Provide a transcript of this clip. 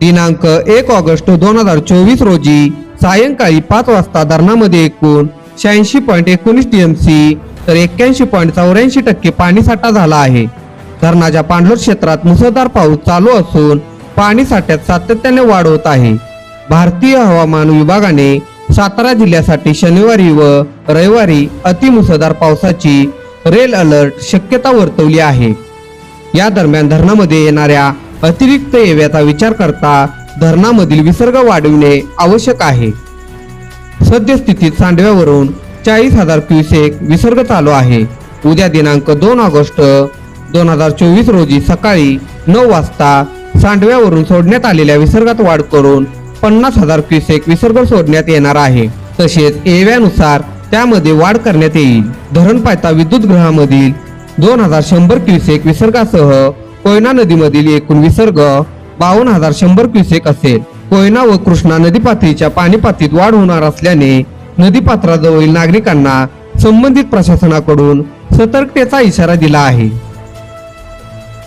दिनांक एक ऑगस्ट दोन हजार चोवीस रोजी सायंकाळी पाच वाजता धरणामध्ये एकूण शहाऐंशी पॉईंट एकोणीस टीएमसी तर एक्क्याऐंशी पॉईंट चौऱ्याऐंशी टक्के पाणीसाठा झाला आहे. धरणाच्या पाणलोट क्षेत्रात मुसळधार पाऊस चालू असून पाणी साठ्यात सातत्याने वाढ होत आहे. भारतीय हवामान विभागाने सातारा जिल्ह्यासाठी शनिवारी व रविवारी अतिमुसळधार पावसाची रेल अलर्ट शक्यता वर्तवली आहे. या दरम्यान धरणामध्ये येणाऱ्या अतिरिक्त येव्याचा विचार करता धरणामधील विसर्ग वाढविणे आवश्यक आहे. सद्यस्थितीत सांडव्यावरून चाळीस हजार क्युसेक विसर्ग चालू आहे. उद्या दिनांक दोन ऑगस्ट दोन हजार चोवीस रोजी सकाळी नऊ वाजता सांडव्यावरून सोडण्यात आलेल्या विसर्गात वाढ करून पन्नास हजार क्युसेक विसर्ग सोडण्यात येणार आहे. तसेच एव्यानुसार त्यामध्ये वाढ करण्यात येईल. धरण पायथा विद्युत गृहामधील दोन हजार शंभर क्युसेक विसर्गासह कोयना नदीमधील एकूण विसर्ग बावन्न हजार शंभर क्युसेक असेल. कोयना व कृष्णा नदी पातळीच्या पाणी पातळीत वाढ होणार असल्याने नदीपात्राजवळील नागरिकांना संबंधित प्रशासनाकडून सतर्कतेचा इशारा दिला आहे.